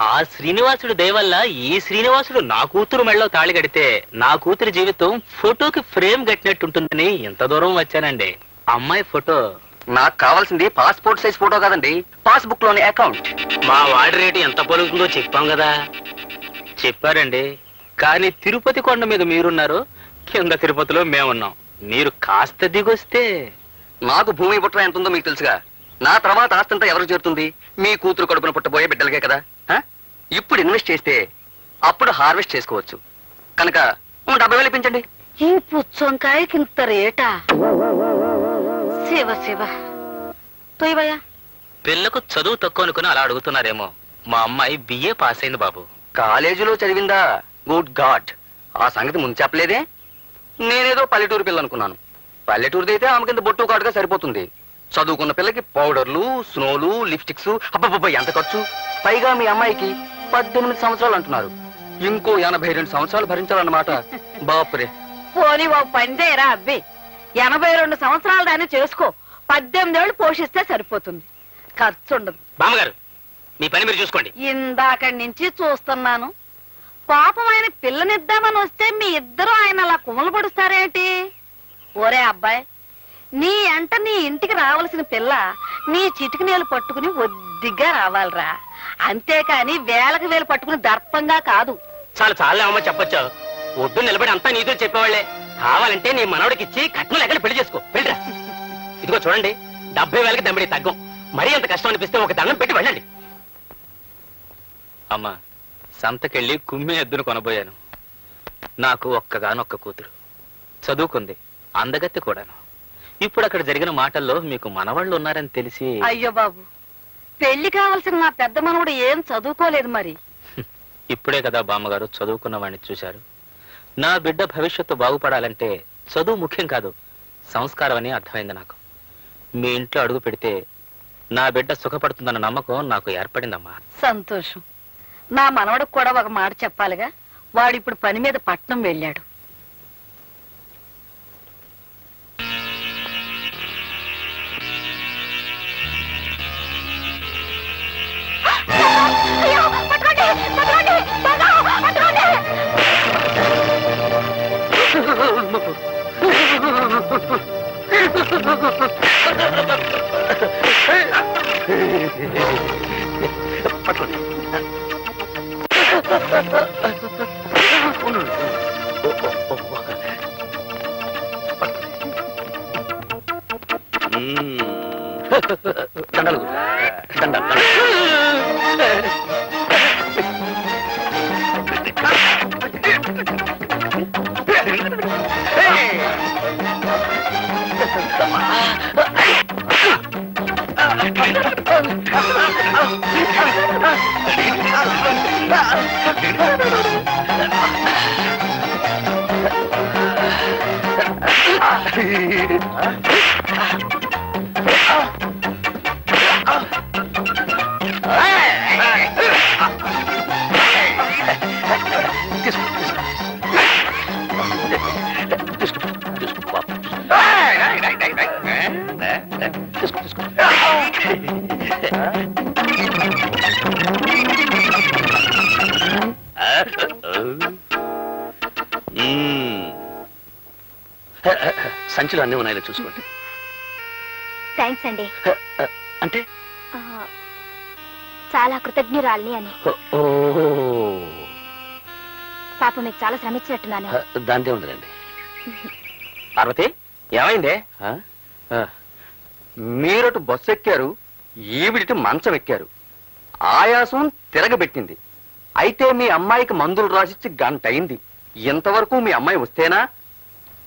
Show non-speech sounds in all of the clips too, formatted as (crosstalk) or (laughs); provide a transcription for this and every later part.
ఆ శ్రీనివాసుడు దయవల్ల ఈ శ్రీనివాసుడు నా కూతురు మెళ్ళలో తాళి కడితే నా కూతురి జీవితం ఫోటోకి ఫ్రేమ్ కట్టినట్టుంటుందని ఇంత దూరం వచ్చానండి. అమ్మాయి ఫోటో. నాకు కావాల్సింది పాస్పోర్ట్ సైజ్ ఫోటో కాదండి పాస్బుక్లోని అకౌంట్. మా వాడి రేటు ఎంత పలుకుతుందో చెప్పాం కదా. చెప్పారండి. కానీ తిరుపతి కొండ మీద మీరున్నారు కింద తిరుపతిలో మేమున్నాం. మీరు కాస్త దిగొస్తే. నాకు భూమి పుట్ర ఎంత ఉందో మీకు తెలుసుగా. నా తర్వాత ఆస్తంతా ఎవరికి చేరుతుంది? మీ కూతురు కడుపున పుట్టబోయే బిడ్డలకే కదా? ఇప్పుడు ఇన్వెస్ట్ చేస్తే అప్పుడు హార్వెస్ట్ చేసుకోవచ్చు. కనుక డెబ్బై వేలు ఇప్పించండి. ఈ పుచ్చంకాయకి ఇంత రేటా? శివ శివ. పిల్లకు చదువు తక్కువ అనుకుని అలా అడుగుతున్నారేమో. మా అమ్మాయి బిఏ పాస్ అయింది బాబు. కాలేజీలో చదివిందా? గుడ్ గాడ్ ఆ సంగతి ముందు చెప్పలేదే? నేనేదో పల్లెటూరు పిల్ల అనుకున్నాను పల్లెటూరుది అయితే ఆమె కింద బొట్టు కాటుగా సరిపోతుంది. చదువుకున్న పిల్లకి పౌడర్లు స్నోలు లిప్స్టిక్స్. అబ్బబ్బబ్బ ఎంత ఖర్చు? పైగా మీ అమ్మాయికి పద్దెనిమిది సంవత్సరాలు అంటున్నారు. ఇంకో ఎనభై రెండు సంవత్సరాలు భరించాలన్నమాట. బాపురే. పోనీ ఓ పందేరా అబ్బి. ఎనభై రెండు సంవత్సరాల దాన్ని చేసుకో. పద్దెనిమిదేళ్ళు పోషిస్తే సరిపోతుంది. ఖర్చు ఉండదు. బామ్మగారు మీ పని మీరు చూసుకోండి. ఇందాకడి నుంచి చూస్తున్నాను. పాపం ఆయన పిల్లనిద్దామని వస్తే మీ ఇద్దరు ఆయన అలా కుమలు పడుస్తారేంటి ఓరే అబ్బాయి నీ అంట నీ ఇంటికి రావలసిన పిల్ల నీ చిటికి నీళ్ళు పట్టుకుని ఒద్దిగ్గా రావాలిరా. అంతేకాని వేలకు వేలు పట్టుకుని దర్పంగా కాదు. చాలా చాలా అమ్మ చెప్పొచ్చు. ఒడ్డు నిలబడి అంతా నీతో చెప్పేవాళ్ళే. కావాలంటే నీ మనవడికి ఇచ్చి కట్నం లెక్కలు పెళ్ళి చేసుకో. వెళ్ళరా. ఇదిగో చూడండి డెబ్బై వేలకి దమ్మిడి తగ్గం. మరీ అంత కష్టం అనిపిస్తే ఒక దండం పెట్టి వెళ్ళండి. అమ్మా సంతకెళ్ళి కుమ్మి ఎద్దును కొనబోయాను. నాకు ఒక్కగానొక్క కూతురు. చదువుకుంది అందగత్తి కూడాను. ఇప్పుడు అక్కడ జరిగిన మాటల్లో మీకు మనవాళ్ళు ఉన్నారని తెలిసి అయ్యో బాబు పెళ్ళి కావలసిన నా పెద్ద మనవడు ఏం చదువుకోలేదు మరి. (laughs) ఇప్పుడే కదా బామ్మగారు చదువుకున్న వాడిని చూశారు. నా బిడ్డ భవిష్యత్తు బాగుపడాలంటే చదువు ముఖ్యం కాదు సంస్కారం అని అర్థమైంది నాకు. మీ ఇంట్లో అడుగు పెడితే నా బిడ్డ సుఖపడుతుందన్న నమ్మకం నాకు ఏర్పడిందమ్మా. సంతోషం. నా మనవడికి కూడా ఒక మాట చెప్పాలిగా వాడు ఇప్పుడు పని మీద పట్నం వెళ్ళాడు. Пошли. సంచులు అన్నీ ఉన్నాయో చూసుకోండి. థ్యాంక్స్ అండి. అంటే? ఆ, చాలా కృతజ్ఞురాల్ని అని. ఓ. పాపం మీకు చాలా శ్రమించినట్టున్నాను. దాంతే ఉందండి పార్వతి ఏమైందే? మీరటు బస్సు ఎక్కారు ఈవిడిటి మంచం ఎక్కారు ఆయాసం తిరగబెట్టింది. అయితే మీ అమ్మాయికి మందులు రాసిచ్చి గంట అయింది ఇంతవరకు మీ అమ్మాయి వస్తేనా?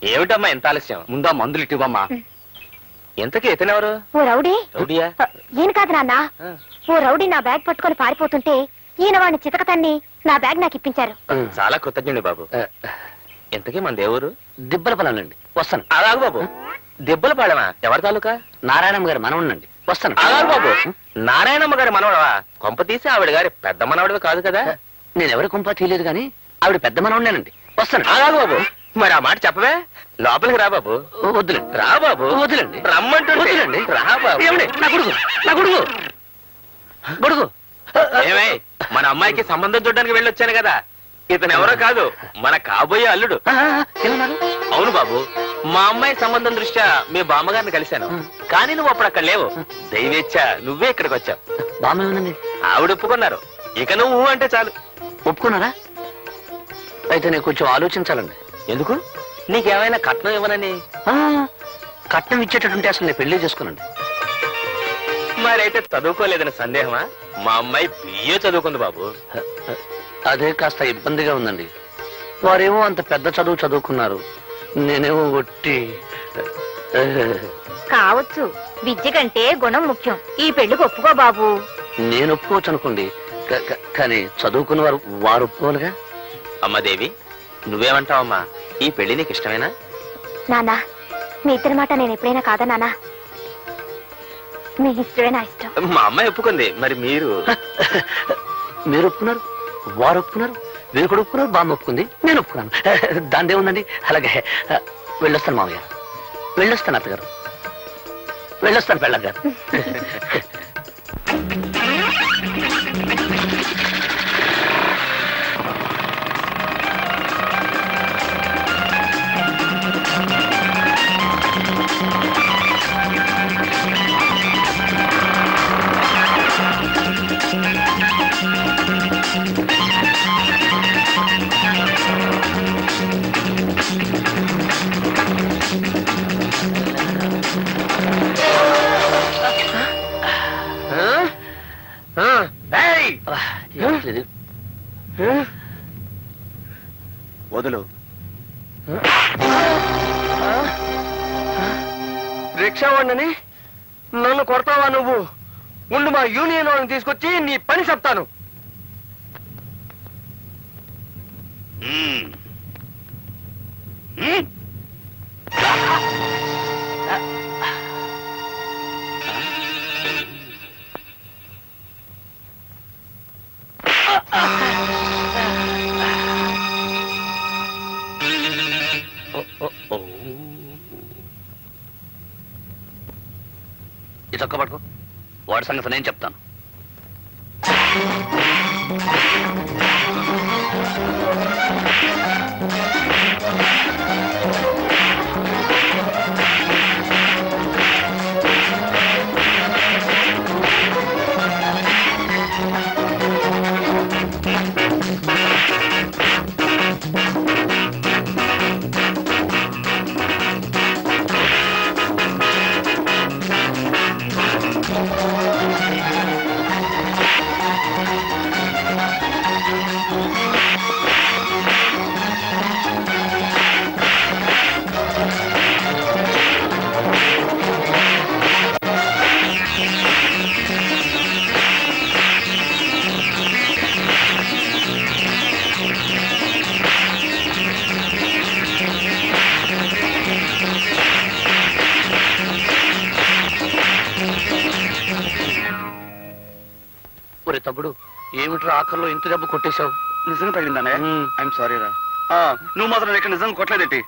ఏమిటమ్మా ఎంత ఆలస్యం? ముందా మందులు ఇటివమ్మా ఇంతకీ ఇతనెవరు ఓ రౌడీ. రౌడీయా? ఈయన కాదు నాన్న. ఓ రౌడీ నా బ్యాగ్ పట్టుకొని పారిపోతుంటే ఈయన వాడిని చితకతన్ని నా బ్యాగ్ నాకు ఇప్పించారు. చాలా కృతజ్ఞుడి బాబు. ఇంతకీ మన దేవురు దిబ్బల పొలండి వస్తాను. అలాగు బాబు. దెబ్బల పాడమా ఎవరి తాలూకా? నారాయణమ్మ గారు మనవుండండి వస్తాను. అలాగు బాబు. నారాయణమ్మ గారి మనవడవా కొంప తీసి ఆవిడ గారి పెద్ద మనవడివి కాదు కదా? నేను ఎవరి కుంప తీయలేదు కానీ ఆవిడ పెద్ద మనవుండేనండి వస్తాను. అలాగు బాబు. మరి ఆ మాట చెప్పవే? లోపలికి రా బాబు. వద్దులండి రా బాబు. వదిలేండి. రమ్మంటుంటే వదిలేండి. రా బాబు. ఏమండి? నా గొడుగు నా గొడుగు గొడుగు ఏమై మన అమ్మాయికి సంబంధం చూడడానికి వెళ్ళొచ్చాను కదా. ఇతను ఎవరో కాదు మన కాబోయే అల్లుడు. అవును బాబు మా అమ్మాయి సంబంధం దృష్ట్యా మీ బామ్మగారిని కలిశాను. కానీ నువ్వు అప్పుడు అక్కడ లేవు. దయవేచ్ఛ నువ్వే ఇక్కడికి వచ్చావు. ఆవిడ ఒప్పుకున్నారు. ఇక నువ్వు అంటే చాలు. ఒప్పుకున్నారా? అయితే నేను కొంచెం ఆలోచించాలండి. ఎందుకు? నీకేమైనా కట్నం ఇవ్వనని? ఆ, కట్నం ఇచ్చేటట్టుంటే అసలు నేను పెళ్ళి చేసుకున్నాను. మరైతే చదువుకోలేదని సందేహమా? మా అమ్మాయి బిఏ చదువుకుంది బాబు. అదే కాస్త ఇబ్బందిగా ఉందండి. వారేమో అంత పెద్ద చదువు చదువుకున్నారు. నేనేమో ఒట్టి. కావచ్చు. విద్య కంటే గుణం ముఖ్యం. ఈ పెళ్ళికి ఒప్పుకో బాబు. నేను ఒప్పుకోవచ్చు అనుకోండి. కానీ చదువుకున్న వారు వారు ఒప్పుకోవాలిగా? అమ్మాదేవి నువ్వేమంటావమ్మా? ఈ పెళ్ళి నీకు ఇష్టమేనా? నానా మీ ఇద్దరి మాట నేను ఎప్పుడైనా కాదా నానా? మీ ఇష్టమే నా ఇష్టం. మా అమ్మాయి ఒప్పుకుంది. మరి మీరు? మీరు ఒప్పుకున్నారు? వారు ఒప్పుకున్నారు? వీరు కూడా ఒప్పుకున్నారు? బామ్మ ఒప్పుకుంది? నేను ఒప్పుకున్నాను. దాని ఏముందండి అలాగే వెళ్ళొస్తాను మామయ్య. వెళ్ళొస్తాను అత్తగారు. వెళ్ళొస్తాను పెళ్ళ వాళ్ళని తీసుకొచ్చి నీ పని చెప్తాను. ఈ చొక్క పట్టుకో వాడి సంగతి నేను చెప్తాను. Thank. ఆఖరిలో ఇంత దెబ్బ కొట్టేశావు. నిజంగా తగిలిందానే? ఐఎమ్ సారీ రా. ఆ, నువ్వు మాత్రం ఇక్కడ నిజంగా కొట్టలేదేంటి?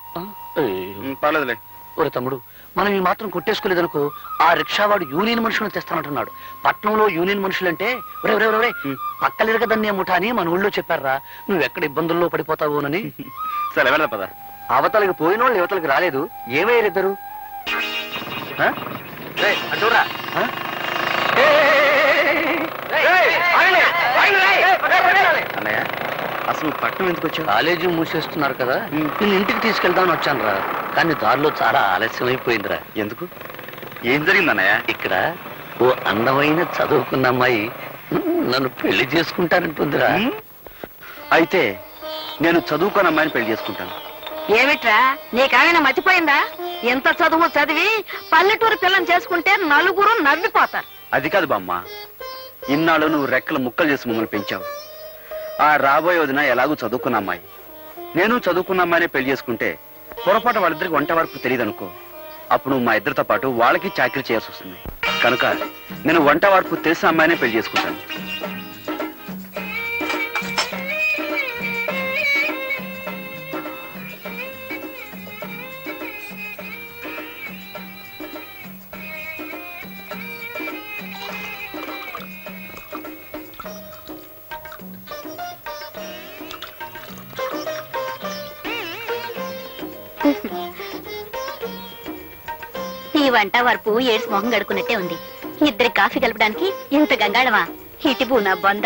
పర్లేదులే. ఒరే తమ్ముడు మనం ఈ మాత్రం కొట్టేసుకోలేదనుకో ఆ రిక్షావాడు యూనియన్ మనుషులను తెస్తానంటున్నాడు. పట్నంలో యూనియన్ మనుషులంటే ఒరే ఒరే ఒరే ముఠా అని మన ఊళ్ళో చెప్పారా? నువ్వు ఎక్కడ ఇబ్బందుల్లో పడిపోతావోనని (laughs) సరే వెళ్దా పద. అవతలకి పోయిన వాళ్ళు యువతలకి రాలేదు ఏమయ్యారు ఇద్దరు చూడరా అన్నయ్య అసలు పట్నం ఎందుకు వచ్చావు? కాలేజీ మూసేస్తున్నారు కదా. నేను ఇంటికి తీసుకెళ్దామని వచ్చాను రా. కానీ దారిలో చాలా ఆలస్యం అయిపోయిందిరా ఎందుకు? ఏం జరిగింది అన్నయ్య? ఇక్కడ ఓ అందమైన చదువుకున్న అమ్మాయి నన్ను పెళ్ళి చేసుకుంటానంటుందిరా అయితే నేను చదువుకొని అమ్మాయిని పెళ్ళి చేసుకుంటాను. ఏమిట్రా? నీకేమైనా మర్చిపోయిందా? ఎంత చదువు చదివి పల్లెటూరు పిల్లని చేసుకుంటే నలుగురు నవ్విపోతారు. అది కాదు బామ్మ. ఇన్నాళ్ళు నువ్వు రెక్కలు ముక్కలు చేసి మమ్మల్ని పెంచావు. ఆ రాబోయే వదిన ఎలాగూ చదువుకున్న అమ్మాయి. నేను చదువుకున్న అమ్మాయినే పెళ్ళి చేసుకుంటే పొరపాటు వాళ్ళిద్దరికి వంట వరకు తెలియదు అనుకో అప్పుడు నువ్వు మా ఇద్దరితో పాటు వాళ్ళకి చాకరీ చేయాల్సి వస్తుంది. కనుక నేను వంట వరకు తెలిసిన అమ్మాయినే పెళ్ళి చేసుకుంటాను. ఈ వంట వరపు ఏడ్స్ మొహం గడుకున్నట్టే ఉంది. ఇద్దరి కాఫీ కలపడానికి ఇంత గంగాళమా? పూ నా బొంద.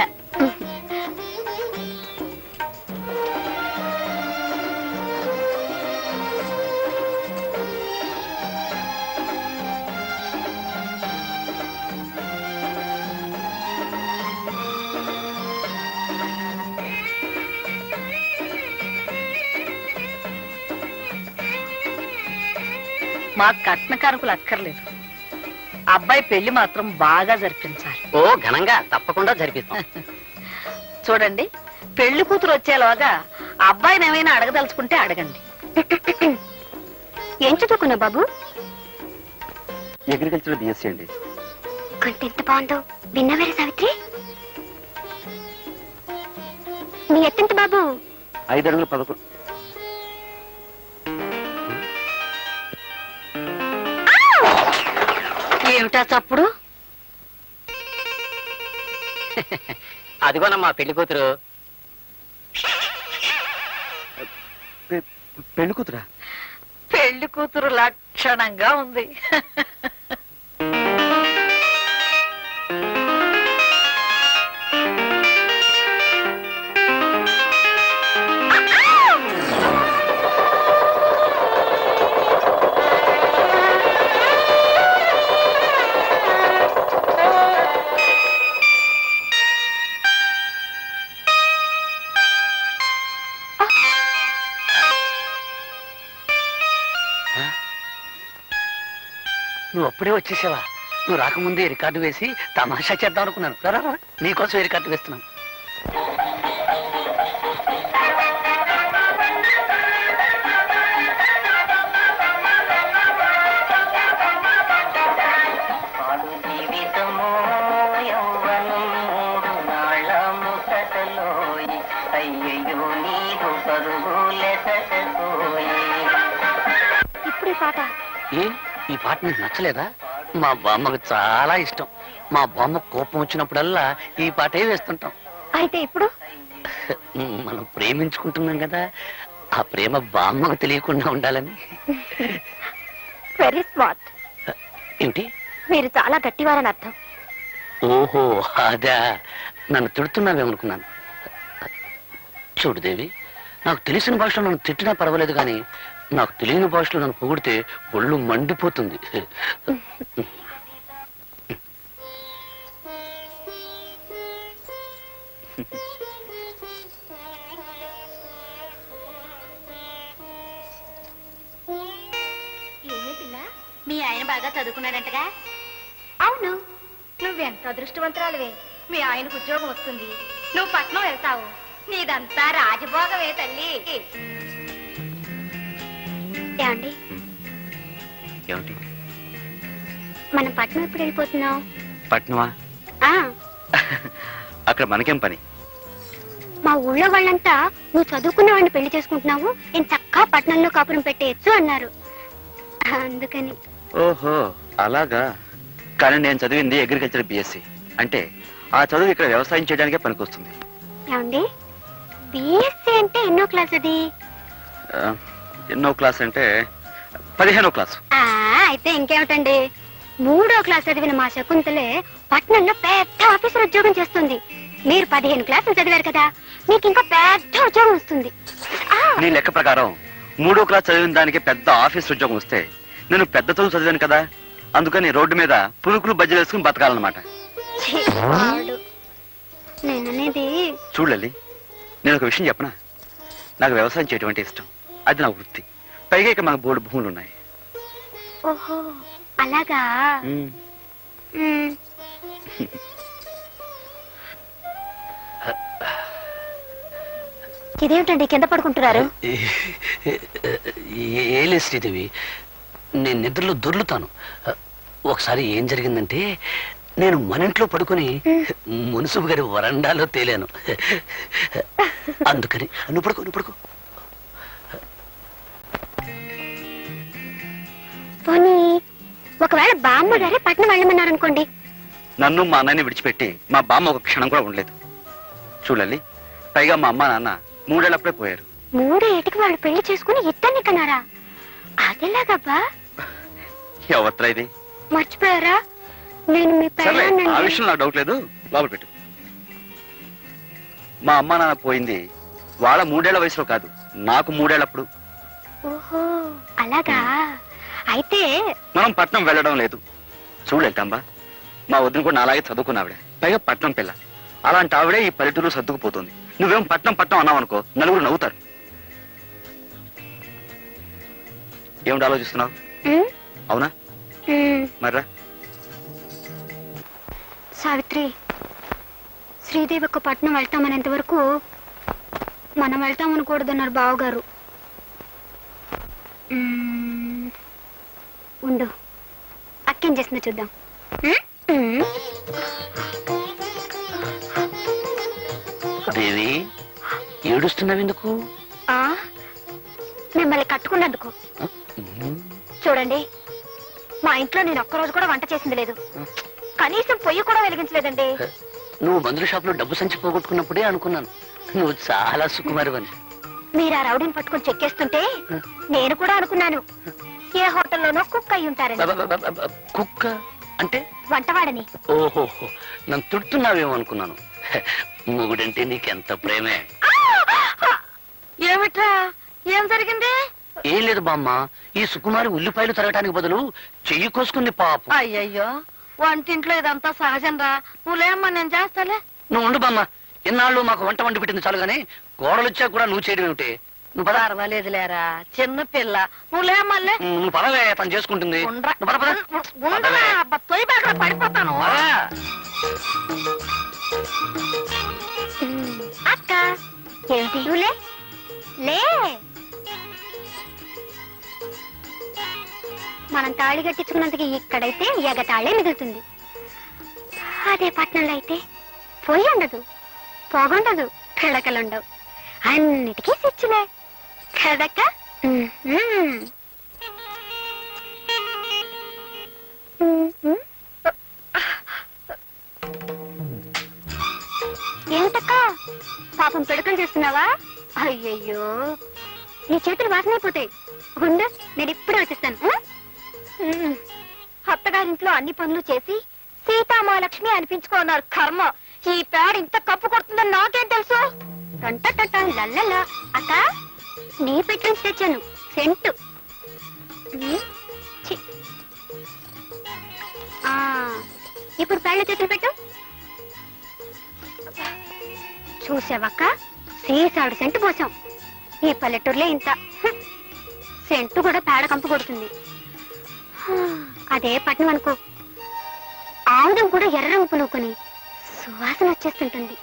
మా కట్న కారకులు అక్కర్లేదు. అబ్బాయి పెళ్ళి మాత్రం బాగా జరిపించాలి ఓ ఘనంగా తప్పకుండా జరిపిస్తాం. (laughs) చూడండి పెళ్ళి కూతురు వచ్చేలోగా అబ్బాయిని ఏమైనా అడగదలుచుకుంటే అడగండి. (clears throat) ఏం చదువుకున్నావు బాబు? అగ్రికల్చర్ బిఎస్సీ అండి. కొంత ఎంత బాగుందో. విన్నవేరే సావిత్రి? నీ ఎత్తెంత బాబు. ఐదు అడుగులు పదకొండు ఏమిటా చప్పుడు అదిగోనమ్మా పెళ్ళి కూతురు. పెళ్ళి కూతురా? పెళ్ళి కూతురు లక్షణంగా ఉంది. అప్పుడే వచ్చేసావా? నువ్వు రాకముందే రికార్డు వేసి తమాషా చేద్దాం అనుకున్నాను. రా, రా, రా. నీకోసం రికార్డు వేస్తున్నాను ఇప్పుడు పాట. ఏ? ఈ పాట నీకు నచ్చలేదా? మా బామ్మకు చాలా ఇష్టం. మా బామ్మ కోపం వచ్చినప్పుడల్లా ఈ పాటే వేస్తుంటాం. అయితే ఇప్పుడు (laughs) మనం ప్రేమించుకుంటున్నాం కదా ఆ ప్రేమ బామ్మకు తెలియకుండా ఉండాలని. వెరీ స్మార్ట్ ఏమిటి మీరు చాలా గట్టివారని అర్థం. ఓహో అదా. నన్ను తిడుతున్నావేమనుకున్నాను? చూడు దేవి నాకు తెలిసిన భాషలో నన్ను తిట్టినా పర్వాలేదు కానీ నాకు తెలియని భాషలో నన్ను పొగిడితే ఒళ్ళు మండిపోతుంది. మీ ఆయన బాగా చదువుకున్నాడంటగా? అవును. నువ్వెంత అదృష్టవంతురాలువే? మీ ఆయనకు ఉద్యోగం వస్తుంది. నువ్వు పట్నం వెళ్తావు. నీదంతా రాజభోగమే తల్లి. ఏమండి? ఏమిటి మనం పట్నం ఎప్పుడు వెళ్ళిపోతున్నాం పట్నమా? ఆ, అక్కడ మనకేం పని? మా ఊళ్ళో వాళ్ళంతా నువ్వు చదువుకున్న వాడిని పెళ్ళి చేసుకుంటున్నావు నేను చక్కా పట్నంలో కాపురం పెట్టేయచ్చు అన్నారు. అందుకని. ఓహో అలాగా. కానీ నేను చదివింది అగ్రికల్చర్ బిఎస్సి అంటే ఆ చదువు ఇక్కడ వ్యవసాయం చేయడానికే పనికొస్తుంది. ఏమండి? బిఎస్సీ అంటే ఎన్నో క్లాస్ అది? ఆ, ఎన్నో క్లాస్ అంటే పదిహేనో క్లాస్. ఆ అయితే ఇంకేమిటండి? మూడో క్లాస్ చదివిన మా శకుంతలే పట్నంలో పెద్ద ఆఫీసర్ ఉద్యోగం చేస్తుంది. మీరు పదిహేను క్లాసులు చదివారు కదా మీకు ఇంకా పెద్ద ఉద్యోగం వస్తుంది. ఆ, నీ లెక్క ప్రకారం మూడో క్లాస్ చదివిన దానికి పెద్ద ఆఫీస్ ఉద్యోగం వస్తే నేను పెద్ద చదువు చదివాను కదా అందుకని రోడ్డు మీద పులుకులు బజ్జలు వేసుకుని బతకాలన్నమాట. నేననేది చూడలి నేను ఒక విషయం చెప్పనా? నాకు వ్యవసాయం చేయడం అంటే ఇష్టం. అది నా వృత్తి. పైగా ఇక మాకు బోర్డు భూములు ఉన్నాయి ఓహో అలాగా? ఇదేమిటండి కింద పడుకుంటున్నారు? ఏలే శ్రీదేవి. నేను నిద్రలో దొర్లుతాను. ఒకసారి ఏం జరిగిందంటే నేను మన ఇంట్లో పడుకొని మున్సుబు గారి వరండాలో తేలాను. అందుకని నువ్వు పడుకో నువ్వు పడుకో. పోనీ ఒకవేళ బామ్మ గారే పట్నం వెళ్ళమన్నారు అనుకోండి నన్ను మా అన్నయ్యని విడిచిపెట్టి మా బామ్మ ఒక క్షణం కూడా ఉండలేదు. చూడాలి పైగా మా అమ్మ నాన్న మూడేళ్ళప్పుడే పోయారు. మూడు ఏటికి వాళ్ళు పెళ్ళి చేసుకుని ఇద్దరిని కన్నారా? అదెలాగబ్బా. ఎవరిరా ఇది? మర్చిపోయారా? నేను మీ ఆ పెళ్ళాన్నండి విషయంలో నాకు డౌట్ లేదు. లోపల పెట్టు. మా అమ్మ నాన్న పోయింది వాళ్ళ మూడేళ్ళ వయసులో కాదు నాకు మూడేళ్ళప్పుడు ఓహో అలాగా. అయితే మనం పట్నం వెళ్ళడం లేదు. చూడలేంటమ్మా మా వదిన కూడా నాలాగే చదువుకున్న ఆవిడ పైగా పట్నం పిల్ల. అలాంటి ఆవిడే ఈ పల్లెటూరు సర్దుకుపోతుంది. నువ్వేం పట్నం పట్నం అన్నావు అనుకో నలుగురు నవ్వుతారు. ఏమిటి ఆలోచిస్తున్నావు? అవునా. మర్రా. సావిత్రి శ్రీదేవి ఒక పట్నం వెళ్తామనేంత వరకు మనం వెళ్తామనకూడదన్నారు బావగారు. ఉండు. అక్కేం చేస్తుందో చూద్దాం. దేవి ఏడుస్తున్నావు ఎందుకు? ఆ, మిమ్మల్ని కట్టుకున్నందుకు. చూడండి మా ఇంట్లో నేను ఒక్కరోజు కూడా వంట చేసింది లేదు. కనీసం పొయ్యి కూడా వెలిగించలేదండి. నువ్వు మందుల షాప్లో డబ్బు సంచి పోగొట్టుకున్నప్పుడే అనుకున్నాను. నువ్వు చాలా సుకుమారివని మీరు ఆ రౌడీని పట్టుకొని చెక్కేస్తుంటే నేను కూడా అనుకున్నాను. ఏ హోటల్లోనో కుక్ అయి ఉంటారని. కుక్క అంటే? వంటవాడని. ఓహోహో నన్ను తిడుతున్నావేమో అనుకున్నాను. మొగుడంటే నీకెంత ప్రేమే? ఏమిట్రా? ఏం జరిగింది? ఏం లేదు బామ్మ ఈ సుకుమారి ఉల్లిపాయలు తరగటానికి బదులు చెయ్యి కోసుకుంది పాపం. అయ్యయ్యో వంటింట్లో ఇదంతా సహజం రా నువ్వులేమ్మా నేను చేస్తాలే. నువ్వు ఉండు బామ్మ ఇన్నాళ్ళు మాకు వంట వండి పెట్టింది చాలు గానీ కోడలు వచ్చా కూడా నువ్వు చేయడం ఏమిటి? నువ్వు పద. పర్వాలేదులేరా చిన్న పిల్ల. నువ్వు పదవే తను చేసుకుంటుంది. ఉండరా. నువ్వు పద, పద. ఉండరా. పదవే. అబ్బా తొయ్యి బాగా పడిపోతాను. పద. అక్క నువ్వులే? లే. మనం తాళి కట్టించుకున్నందుకు ఇక్కడైతే ఎగతాళే మిగులుతుంది. అదే పట్నంలో అయితే పొయ్యి ఉండదు పొగుండదు పిడకలుండవు అన్నిటికీ స్విచ్లే కదక్క. ఏమిటక్క? పాపం పిడకలు చేస్తున్నావా? అయ్యయ్యో. నీ చేతులు వాసనైపోతాయి. ఉండు నేను ఇప్పుడే వచ్చేస్తాను. అత్తగారింట్లో అన్ని పనులు చేసి సీతామహాలక్ష్మి అనిపించుకున్నారు కర్మ. ఈ పేడ ఇంత కప్పు కొడుతుందని నాకేం తెలుసు? టంట టంట లల్లలా. అక్క? నీ పెట్టి నుంచి తెచ్చాను. సెంటు. ఆ, ఇప్పుడు పేళ్ళ చేతులు పెట్టు. చూసావక్క? సీసాడు సెంటు పోసాం. ఈ పల్లెటూరులో ఇంత. సెంటు కూడా పేడ కంపు కొడుతుంది. అదే పట్నం అనుకో. ఆముదం కూడా ఎర్ర రంగు పులుకొని సువాసన వచ్చేస్తుంటుంది.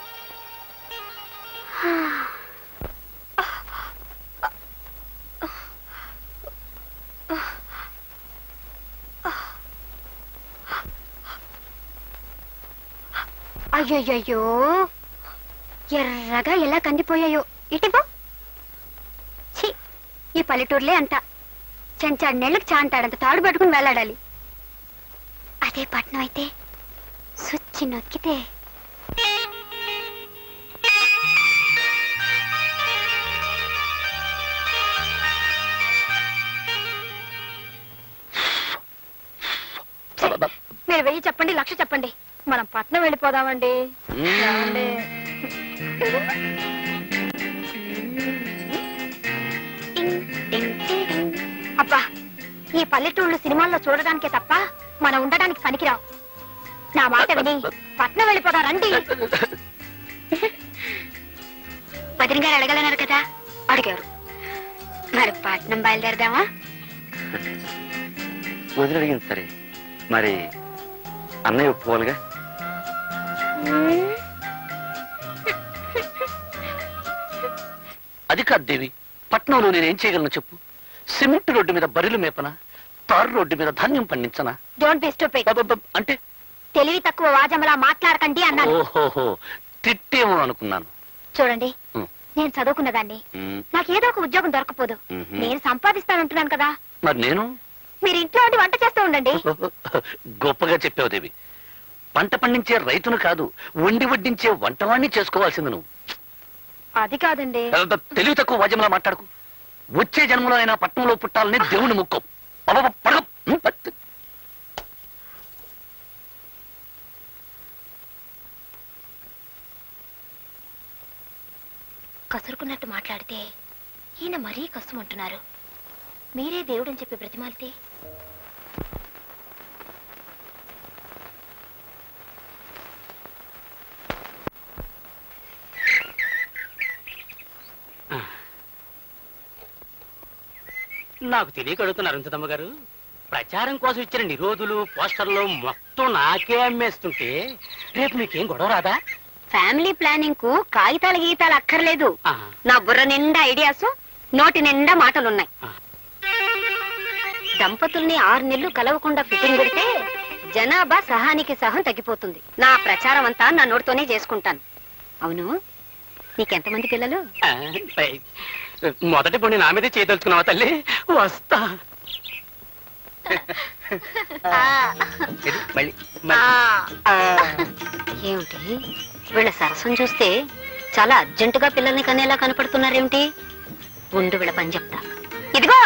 అయ్యయ్యో ఎర్రగా ఎలా కందిపోయాయో. ఇటిపో ఛీ ఈ పల్లెటూరులే అంట చెంచాడు నెళ్ళకి చాంటాడంత తాడు పట్టుకుని వెళ్ళాడాలి. అదే పట్నం అయితే సుచ్చి నొక్కితే. మీరు వెయ్యి చెప్పండి లక్ష చెప్పండి. మనం పట్నం వెళ్ళిపోదామండి. ఏమండి? టింగ్, టింగ్, టింగ్, టింగ్. అబ్బా ఈ పల్లెటూళ్ళు సినిమాల్లో చూడడానికే తప్ప మనం ఉండడానికి పనికిరావు. నా మాట విని పట్నం వెళ్ళిపోదా రండి. వదిన గారు అడగలన్నారు కదా? అడిగారు. మరి పట్నం బయలుదేరదామా? వదిలి అడిగింది సరే. మరి అన్నయ్య ఒప్పుకోవాలిగా? అది కాదు దేవి. పట్నంలో నేనేం చేయగలను చెప్పు? సిమెంట్ రోడ్డు మీద బరిలు మేపనా? తారు రోడ్డు మీద ధాన్యం పండించనా? డోంట్ బి స్టూపిడ్ బబబబ. అంటే? తెలివి తక్కువ వాజమలా మాట్లాడకండి అన్నాను. ఓహోహో తిట్టేమో అనుకున్నాను. చూడండి. నేను చదువుకున్నదాన్ని. ఉమ్, నాకు ఏదో ఒక ఉద్యోగం దొరకపోదు. నేను సంపాదిస్తానంటున్నాను కదా. మరి నేను? మీరు ఇంట్లో ఉండి వంట చేస్తూ ఉండండి. (laughs) గొప్పగా చెప్పావు దేవి. పంట పండించే రైతును కాదు వండి వడ్డించే వంటవాణ్ణి చేసుకోవాల్సింది నువ్వు. అది కాదండి. తెలివి తక్కువ వాద్యంలా మాట్లాడుకు. వచ్చే జన్మలో అయినా పట్టణంలో పుట్టాలని దేవుని ముక్కం. పడగ. కసురుకున్నట్టు మాట్లాడితే ఈయన మరీ కష్టమంటున్నారు మీరే దేవుడని చెప్పి బ్రతిమాలితే నాకు తెలియక అడుగుతున్నారు అరుంధతమ్మ గారు. ప్రచారం కోసం ఇచ్చిన నిరోధులు పోస్టర్లు మొత్తం నాకే అమ్మేస్తుంటే రేపు మీకేం గొడవ రాదా? ఫ్యామిలీ ప్లానింగ్కు కాగితాల గీతాలు అక్కర్లేదు. నా బుర్ర నిండా ఐడియాస్ నోటి నిండా మాటలున్నాయి. దంపతుల్ని ఆరు నెలలు కలవకుండా ఫిట్టింగ్ పెడితే జనాభా సహానికి సహం తగ్గిపోతుంది. నా ప్రచారం అంతా నా నోటితోనే చేసుకుంటాను. అవును నీకెంతమంది పిల్లలు? మొదటి పొండి నా మీదే చేయదలుచుకున్నావా తల్లి? వస్తా. మళ్ళీ. ఏమిటి? వీళ్ళ సరసం చూస్తే చాలా అర్జెంటుగా పిల్లల్ని కనేలా కనపడుతున్నారేమిటి? ఉండు వీళ్ళ పని చెప్తా. ఇదిగో!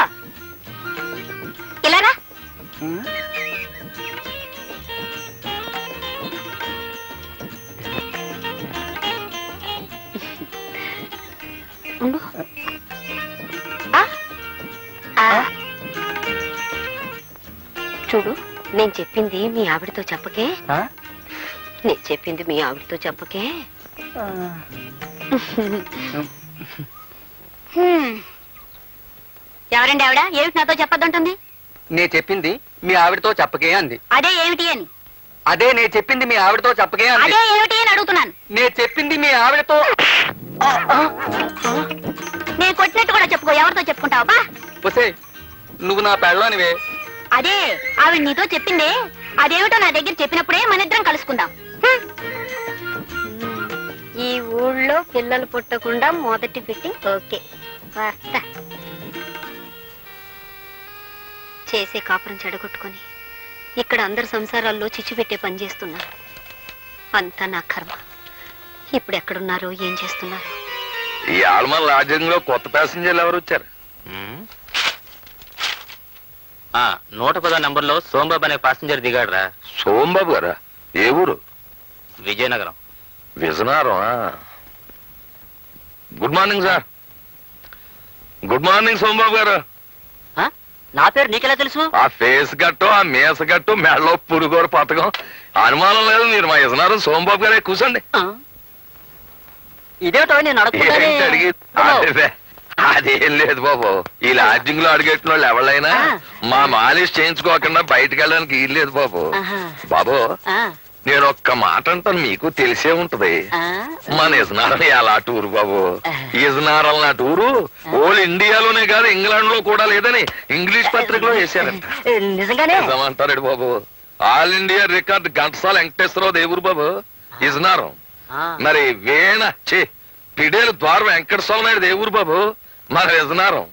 ఇలారా చూడు నేను చెప్పింది మీ ఆవిడతో చెప్పకే. నేను చెప్పింది మీ ఆవిడతో చెప్పకే. ఎవరండి ఆవిడ? ఏమిటి నాతో చెప్పొద్దంటుంది? నే చెప్పింది మీ ఆవిడతో చెప్పకే అంది. అదే ఏమిటి అని. అదే నే చెప్పింది మీ ఆవిడతో చెప్పకే అంది. అదే ఏమిటి అని అడుగుతున్నాను. నే చెప్పింది మీ ఆవిడతో నేను కొట్టినట్టు కూడా చెప్పుకో ఎవరితో చెప్పుకుంటావా? వసే నువ్వు నా పెళ్ళానివే. అదే ఆవిడ నీతో చెప్పిందే. అదేమిటో నా దగ్గర చెప్పినప్పుడే మన ఇద్దరం కలుసుకుందాం. ఈ ఊళ్ళో పిల్లలు పుట్టకుండా మొదటి ఫిట్టింగ్ ఓకే. వస్తా. చేసే కాపురం చెడగొట్టుకొని ఇక్కడ అందరి సంసారాల్లో చిచ్చు పెట్టే పని చేస్తున్నారు అంతా నా కర్మ. ఇప్పుడు ఎక్కడున్నారో ఏం చేస్తున్నారు. ఈ ఆల్మల్ లాడ్జింగ్ కొత్త ప్యాసింజర్లు ఎవరు వచ్చారు? నూట పదో నంబర్లో సోంబాబు అనే పాసింజర్ దిగాడురా. సోంబాబు గారా? ఏ ఊరు? Vizianagaram. Vizianagaram good morning sir. Good morning Sombabu గారు. నా పేరు నీకెలా తెలుసు? ఆ ఫేస్ గట్టు ఆ మీస గట్టు మెడలో పురుగోరు పథకం అనుమానం లేదు మీరు మా విజయనగరం సోంబాబు గారే కూర్చోండి ఇదేటో నేను అడిగి? అదే, లేదు బాబు. ఈ లాడ్జింగ్లో అడిగెట్టిన వాళ్ళు ఎవరైనా మా మాలిష్ చేయించుకోకుండా బయటకు వెళ్ళడానికి వీలు లేదు బాబు. బాబు నేను ఒక్క మాట అంటాను మీకు తెలిసే ఉంటది. మన ఇజనారం ఎలా టూరు బాబు? ఇజనారం నా టూరు? ఓల్ ఇండియాలోనే కాదు ఇంగ్లాండ్లో కూడా లేదని ఇంగ్లీష్ పత్రికలో నిజమంటారు బాబు? All India record Ghantasala Venkateswararao దేవురు బాబు. ఇజనారం మరి వేణ చే పిడేలు ద్వార వెంకట స్వామి నాయుడు దేవురు బాబు. మన విజనారం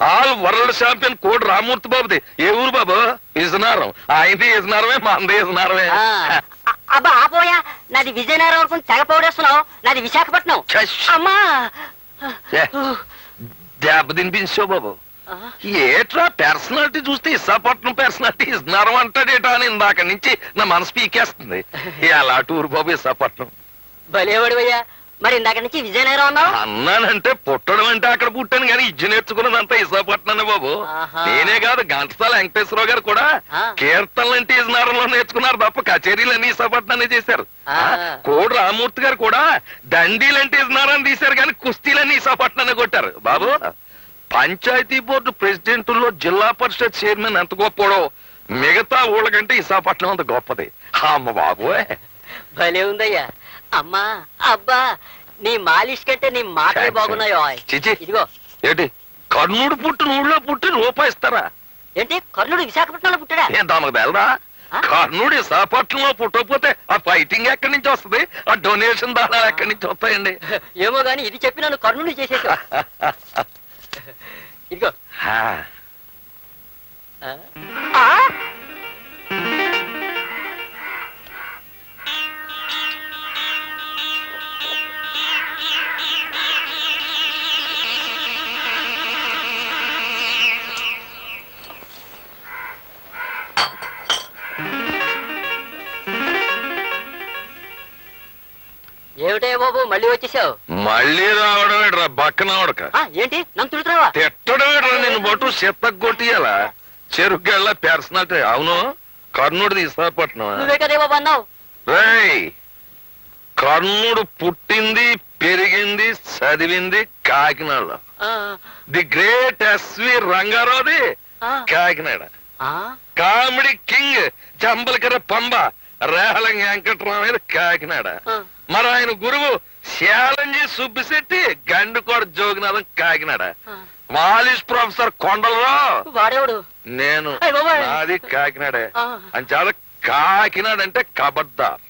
ఆల్ వరల్డ్ ఛాంపియన్ కోడి రామూర్తి బాబుది. ఏ ఊరు బాబు? ఇజనారం. ఆయనది ఇజనారమే మనది ఇజనారమే. అబ్బా ఆపోయా నాది విజయనగరం వరకు తెగ పౌడేస్తున్నావు నాది విశాఖపట్నం! అమ్మా! దెబ్బ తినిపించావు బాబు. ఏట్రా పర్సనాలిటీ చూస్తే ఇసాపట్నం పర్సనాలిటీ ఇజనారం అంటాడేటా అని ఇందాక నుంచి నా మనసు పీకేస్తుంది. (laughs) ఎలా టూరు బాబు ఇసాపట్నం? భలేవాడివయ్యా. మరి ఇందాక నుంచి విజయనగరం అన్నావు? అన్నానంటే పుట్టడం అంటే అక్కడ పుట్టాను కానీ ఇజ్జు నేర్చుకున్నదంతా ఇసాపట్నం బాబు. ఆహా. నేనే కాదు ఘంటసాల వెంకటేశ్వరరావు గారు కూడా ఆ. కీర్తనలు అంటే ఇజనారంలో నేర్చుకున్నారు తప్ప కచేరీలన్నీ ఇసాపట్నాన్ని చేశారు. ఆ. కోడి రామూర్తి గారు కూడా దండీలంటే ఇజనారాన్ని తీశారు కానీ కుస్తీలన్నీ ఇసాపట్నాన్ని కొట్టారు. బాబు పంచాయతీ బోర్డు ప్రెసిడెంట్లో జిల్లా పరిషత్ చైర్మన్ ఎంత గొప్పడో మిగతా ఊళ్ళకంటే విశాఖపట్నం అంత గొప్పది. అమ్మ బాబోయ్. భలే ఉందయ్యా. అమ్మా అబ్బా నీ మాలిష్ కంటే నీ మాటలే బాగున్నాయో చిచి ఇదిగో. ఏంటి? కర్ణుడు పుట్టిన ఊళ్ళో పుట్టి రూపాయి ఇస్తారా ఏంటి? కర్ణుడు విశాఖపట్నంలో పుట్టాడా? ఆ? కర్ణుడు విశాఖపట్నంలో పుట్టకపోతే ఆ ఫైటింగ్ ఎక్కడి నుంచి వస్తుంది? ఆ డొనేషన్ దానాలు ఎక్కడి నుంచి వస్తాయండి? (laughs) ఏమో గాని ఇది చెప్పి నన్ను కర్ణుడు చేసేసావు. (laughs) ఇదిగో. ఏమిటే బాబు మళ్ళీ వచ్చేసావు? మళ్ళీ రావడం ఏంట్రా బక్కన ఉడక ఆ, ఏంటి? నన్ను తిడుతున్నావా? తిట్టడం ఏంట్రా నిన్ను బట్టు చెత్త కొట్టియాల చెరుకెళ్ళ పర్సనాలిటీ అవును కర్ణుడిది విశాఖపట్నం నువ్వే కదే బాబు అన్నావు. రేయ్ కర్ణుడు పుట్టింది పెరిగింది చదివింది కాకినాడలో. ఆ, ది గ్రేట్ ఎస్వి రంగారావుది కాకినాడ. కామెడీ కింగ్ చంబలకర పంబ రేహలం వెంకట్రామయ్య కాకినాడ. మరి ఆయన గురువు శాలంజీ సుబ్బిశెట్టి గండుకోట జోగినాథం కాకినాడ. మాలిష్ ప్రొఫెసర్ కొండలరావు వాడేవాడు నేను. నాది కాకినాడే. అని చాలా కాకినాడ అంటే కబడ్దార్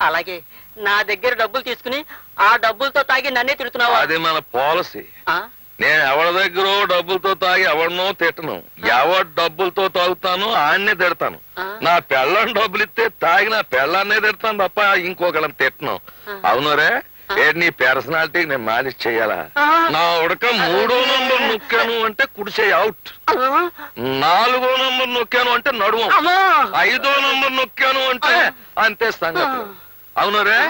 అలాగే నా దగ్గర డబ్బులు తీసుకుని ఆ డబ్బులతో తాగి నన్నే తిడుతున్నావా అది మన పాలసీ? నేను ఎవరి దగ్గర డబ్బులతో తాగి ఎవరినో తిట్టను. ఎవరి డబ్బులతో తాగుతాను ఆన్నే తిడతాను. నా పెళ్ళం డబ్బులు ఇస్తే తాగి నా పెళ్ళాన్నే తిడతాను తప్ప ఇంకొకళ్ళని తిట్టను. అవునరే? ఏంటి నీ పర్సనాలిటీ నేను మాలిష్ చెయ్యాలా? ఆ. నా ఉడక మూడో నంబర్ నొక్కాను అంటే కుడిసే అవుట్ నాలుగో నంబర్ నొక్కాను అంటే నడుము. ఐదో నంబర్ నొక్కాను అంటే అంతే సంగతి. అవునరే?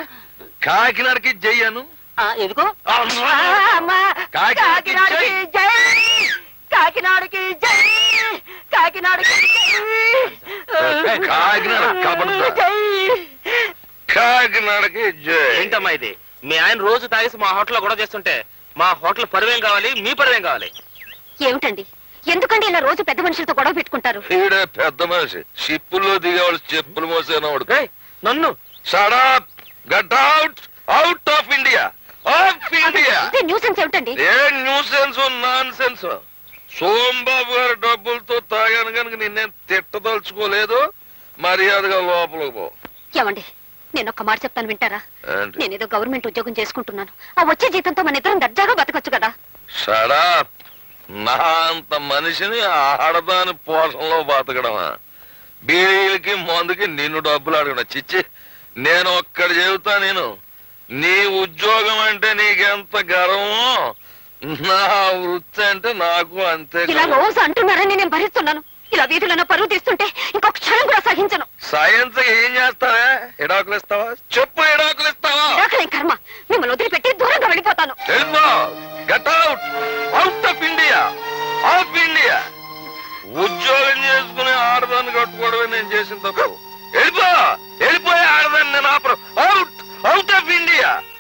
కాకినాడకి చెయ్యాను ఆ, ఎందుకు? కాకినాడకి కాకినాడకి జై. కాకినాడకి జై. కాకినాడకి జై. కాకినాడ కబడ్దార్. జై. కాకినాడకి జై. ఏంటమ్మా ఇది? మీ ఆయన రోజు తాగేసి మా హోటల్లో గొడవ చేస్తుంటే మా హోటల్ పరువేం కావాలి మీ పరువేం కావాలి? ఏమిటండి? ఎందుకండి ఇలా రోజు పెద్ద మనుషులతో గొడవ పెట్టుకుంటారు? ఈడే పెద్ద మనిషి. షిప్పుల్లో దిగేవాళ్ళు చెప్పులు మోసేనవాడు ఏయ్, నన్ను? Shut up get out out of India of India ఇదే న్యూసెన్స్ ఏమిటండి? ఏ న్యూసెన్స్ నాన్ సెన్స్ సోంబాబు గారి డబ్బులతో తాగాను కనుక నిన్నేం తిట్టదలుచుకోలేదు? మర్యాదగా లోపలికి పో. ఏమండి నేను ఒక్క మాట చెప్తాను వింటారా? ఏంటి? నేనేదో గవర్నమెంట్ ఉద్యోగం చేసుకుంటున్నాను. ఆ వచ్చే జీతంతో మన ఇద్దరం దర్జాగా బతకొచ్చు కదా. షడప్ నా అంత మనిషిని ఆడదాని పోషణలో బతకడమా? బీడీలకి మందుకి నిన్ను డబ్బులు అడగడం. చిచ్చి నేను ఒక్కడి చెబుతా నేను. నీ ఉద్యోగం అంటే నీకెంత గర్వమో నా వృత్తి అంటే నాకు అంతే ఇలా రోజు అంటున్నారని నేను భరిస్తున్నాను. ఇలా వీధులను పరువు తీస్తుంటే ఇంకొక క్షణం కూడా సహించను సైన్స్ ఏం చేస్తావా? ఎడాకులు ఇస్తావా? చెప్పు ఎడాకులు ఇస్తావా? కర్మ. మిమ్మల్ని వదిలిపెట్టి దూరంగా వెళ్ళిపోతాను. Out. Of India. Of India. ఉద్యోగం చేసుకునే ఆడదాన్ని కట్టుకోవడమే నేను చేసిన తప్పు. వెళ్ళిపో వెళ్ళిపోయే ఆడదాన్ని నేను ఆపరు out of India.